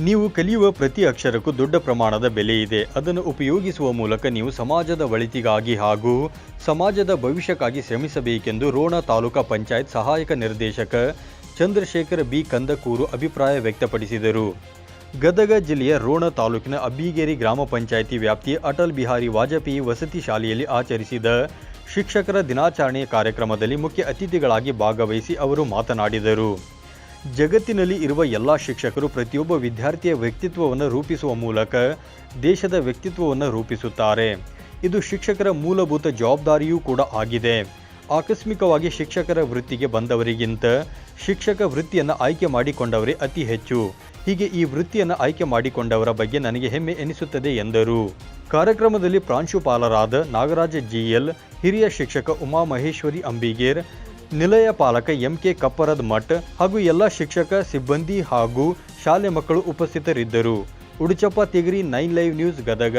ನೀವು ಕಲಿಯುವ ಪ್ರತಿ ಅಕ್ಷರಕ್ಕೂ ದೊಡ್ಡ ಪ್ರಮಾಣದ ಬೆಲೆ ಇದೆ. ಅದನ್ನು ಉಪಯೋಗಿಸುವ ಮೂಲಕ ನೀವು ಸಮಾಜದ ಒಳಿತಿಗಾಗಿ ಹಾಗೂ ಸಮಾಜದ ಭವಿಷ್ಯಕ್ಕಾಗಿ ಶ್ರಮಿಸಬೇಕೆಂದು ರೋಣ ತಾಲೂಕಾ ಪಂಚಾಯತ್ ಸಹಾಯಕ ನಿರ್ದೇಶಕ ಚಂದ್ರಶೇಖರ್ ಬಿ. ಕಂದಕೂರು ಅಭಿಪ್ರಾಯ ವ್ಯಕ್ತಪಡಿಸಿದರು. ಗದಗ ಜಿಲ್ಲೆಯ ರೋಣ ತಾಲೂಕಿನ ಅಬ್ಬಿಗೇರಿ ಗ್ರಾಮ ಪಂಚಾಯಿತಿ ವ್ಯಾಪ್ತಿಯ ಅಟಲ್ ಬಿಹಾರಿ ವಾಜಪೇಯಿ ವಸತಿ ಶಾಲೆಯಲ್ಲಿ ಆಚರಿಸಿದ ಶಿಕ್ಷಕರ ದಿನಾಚರಣೆಯ ಕಾರ್ಯಕ್ರಮದಲ್ಲಿ ಮುಖ್ಯ ಅತಿಥಿಗಳಾಗಿ ಭಾಗವಹಿಸಿ ಅವರು ಮಾತನಾಡಿದರು. ಜಗತ್ತಿನಲ್ಲಿ ಇರುವ ಎಲ್ಲ ಶಿಕ್ಷಕರು ಪ್ರತಿಯೊಬ್ಬ ವಿದ್ಯಾರ್ಥಿಯ ವ್ಯಕ್ತಿತ್ವವನ್ನು ರೂಪಿಸುವ ಮೂಲಕ ದೇಶದ ವ್ಯಕ್ತಿತ್ವವನ್ನು ರೂಪಿಸುತ್ತಾರೆ. ಇದು ಶಿಕ್ಷಕರ ಮೂಲಭೂತ ಜವಾಬ್ದಾರಿಯೂ ಕೂಡ ಆಗಿದೆ. ಆಕಸ್ಮಿಕವಾಗಿ ಶಿಕ್ಷಕರ ವೃತ್ತಿಗೆ ಬಂದವರಿಗಿಂತ ಶಿಕ್ಷಕ ವೃತ್ತಿಯನ್ನು ಆಯ್ಕೆ ಮಾಡಿಕೊಂಡವರೇ ಅತಿ ಹೆಚ್ಚು. ಹೀಗೆ ಈ ವೃತ್ತಿಯನ್ನು ಆಯ್ಕೆ ಮಾಡಿಕೊಂಡವರ ಬಗ್ಗೆ ನನಗೆ ಹೆಮ್ಮೆ ಎನಿಸುತ್ತದೆ ಎಂದರು. ಕಾರ್ಯಕ್ರಮದಲ್ಲಿ ಪ್ರಾಂಶುಪಾಲರಾದ ನಾಗರಾಜ ಜಿಎಲ್ ಹಿರಿಯ ಶಿಕ್ಷಕ ಉಮಾ ಮಹೇಶ್ವರಿ ಅಂಬಿಗೇರ್ ನಿಲಯ ಪಾಲಕ ಎಂಕೆ ಕಪ್ಪರದ್ ಮಠ್ ಹಾಗೂ ಎಲ್ಲ ಶಿಕ್ಷಕ, ಸಿಬ್ಬಂದಿ ಹಾಗೂ ಶಾಲೆ ಮಕ್ಕಳು ಉಪಸ್ಥಿತರಿದ್ದರು. Uduchappa, Tigari, nine live news, Gadag.